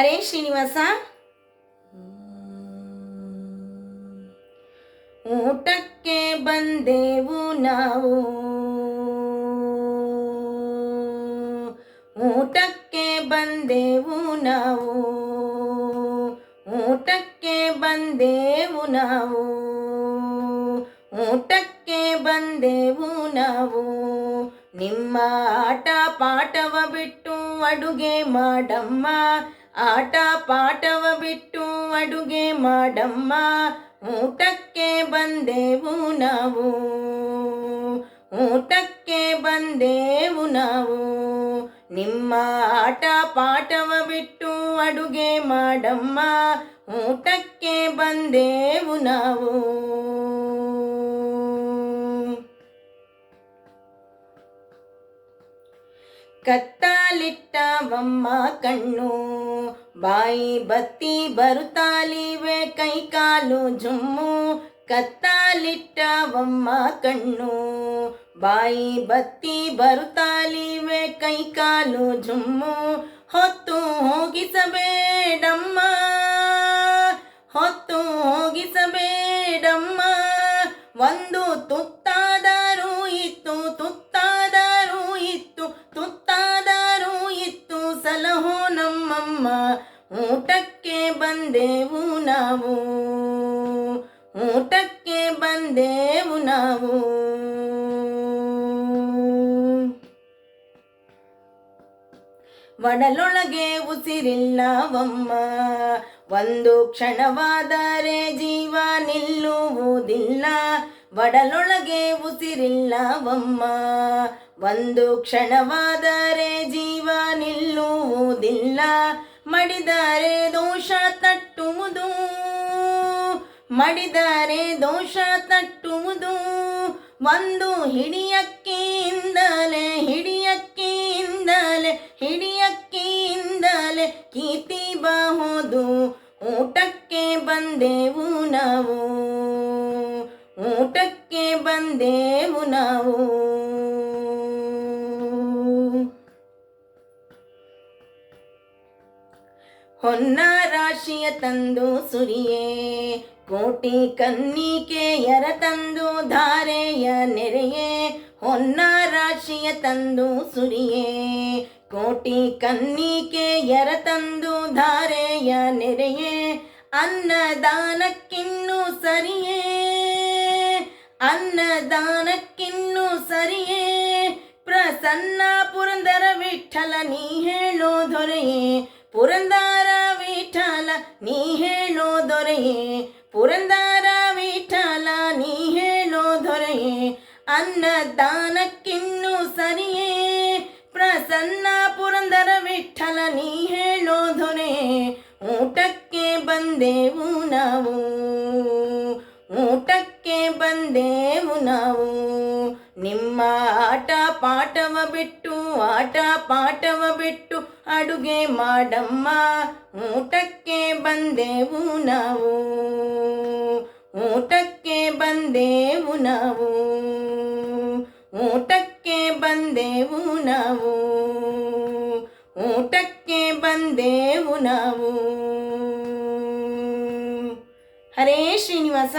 ಹರೇ ಶ್ರೀನಿವಾಸ. ಊಟಕ್ಕೆ ಬಂದೆವು ನಾವು. ಊಟಕ್ಕೆ ಬಂದೆವು ನಾವು. ಊಟಕ್ಕೆ ಬಂದೆವು ನಾವು. ಊಟಕ್ಕೆ ಬಂದೆವು ನಾವು. ನಿಮ್ಮ ಆಟ ಪಾಠವ ಬಿಟ್ಟು ಅಡುಗೆ ಮಾಡಮ್ಮ. ಆಟ ಪಾಠವ ಬಿಟ್ಟು ಅಡುಗೆ ಮಾಡಮ್ಮ. ಊಟಕ್ಕೆ ಬಂದೆವು ನಾವು. ಊಟಕ್ಕೆ ಬಂದೆವು ನಾವು. ನಿಮ್ಮ ಆಟ ಪಾಠವ ಬಿಟ್ಟು ಅಡುಗೆ ಮಾಡಮ್ಮ. ಊಟಕ್ಕೆ ಬಂದೆವು ನಾವು. ಕತ್ತಲಿಟ್ಟವಮ್ಮ ಕಣ್ಣು. ಬಾಯಿ ಬತ್ತಿ ಬರುತ್ತಾಲಿವೆ ಕೈ ಕಾಲು ಜುಮ್ಮು. ಕತ್ತಲಿಟ್ಟವಮ್ಮ ಕಣ್ಣು. ಬಾಯಿ ಬತ್ತಿ ಬರುತ್ತಾಲಿವೆ ಕೈ ಕಾಲು ಜುಮ್ಮು. ಹೊತ್ತು ಹೋಗಿಸಬೇಡಮ್ಮ ಹೊತ್ತು ಹೋಗಿಸಬೇಡಮ್ಮ. ಒಂದು ತುತ್ತಾದರೂ ಊಟಕ್ಕೆ ಬಂದೆವು ನಾವು. ಊಟಕ್ಕೆ ಬಂದೆವು ನಾವು. ಒಡಲೊಳಗೆ ಉಸಿರಿಲ್ಲವಮ್ಮ ಒಂದು ಕ್ಷಣವಾದರೆ ಜೀವ ನಿಲ್ಲುವುದಿಲ್ಲ. ಒಡಲೊಳಗೆ ಉಸಿರಿಲ್ಲವಮ್ಮ ಒಂದು ಕ್ಷಣವಾದರೆ ಜೀವ ನಿಲ್ಲುವುದಿಲ್ಲ. ಮಡಿದರೆ ದೋಷ ತಟ್ಟುವುದು. ಮಡಿದರೆ ದೋಷ ತಟ್ಟುವುದು. ಒಂದು ಹಿಡಿಯಕ್ಕಿಂದಲೇ ಹಿಡಿಯಕ್ಕಿಂದಲೇ ಹಿಡಿಯಕ್ಕಿಂದಲೇ ಕೀರ್ತಿಬಹುದು ಊಟಕ್ಕೆ ಬಂದೆವು ನಾವು. ಊಟಕ್ಕೆ ಬಂದೆವು ನಾವು. ಹೊನ್ನ ರಾಶಿಯ ತಂದು ಸುರಿಯೇ, ಕೋಟಿ ಕನ್ನಿಕೆಯರ ತಂದು ಧಾರೆಯ ನೆರೆಯೇ, ಹೊನ್ನ ರಾಶಿಯ ತಂದು ಸುರಿಯೇ, ಕೋಟಿ ಕನ್ನಿಕೆಯರ ತಂದು ಧಾರೆಯ ನೆರೆಯೇ, ಅನ್ನದಾನಕ್ಕಿನ್ನೂ ಸರಿಯೇ ಅನ್ನದಾನಕ್ಕಿನ್ನೂ ಸರಿಯೇ, ಪ್ರಸನ್ನ ಪುರಂದರ ವಿಠಲ ನೀ ಹೇಳೋ ದೊರೆಯೇ ಪುರಂದರ ವಿಠಲ, ನೀ ಹೇಳೋ ದೊರೆಯೇ? ಪುರಂದರ ವಿಠಲ, ನೀ ಹೇಳೋ ದೊರೆಯೇ? ಅನ್ನದಾನಕ್ಕಿನ್ನು ಸರಿಯೇ? ಪ್ರಸನ್ನ ಪುರಂದರ ವಿಠಲ, ನೀ ಹೇಳೋ ದೊರೆ ಊಟಕ್ಕೆ ಬಂದೆವು ನಾವು, ಊಟಕ್ಕೆ ಬಂದೆವು ನಾವು. ನಿಮ್ಮ ಆಟ ಪಾಠವ ಬಿಟ್ಟು, ಆಟ ಪಾಠವ ಬಿಟ್ಟು ಅಡುಗೆ ಮಾಡಮ್ಮ, ಊಟಕ್ಕೆ ಬಂದೆವು ನಾವು. ಊಟಕ್ಕೆ ಬಂದೆವು ನಾವು. ಊಟಕ್ಕೆ ಬಂದೆವು ನಾವು. ಊಟಕ್ಕೆ ಬಂದೆವು ನಾವು. ಹರೇ ಶ್ರೀನಿವಾಸ.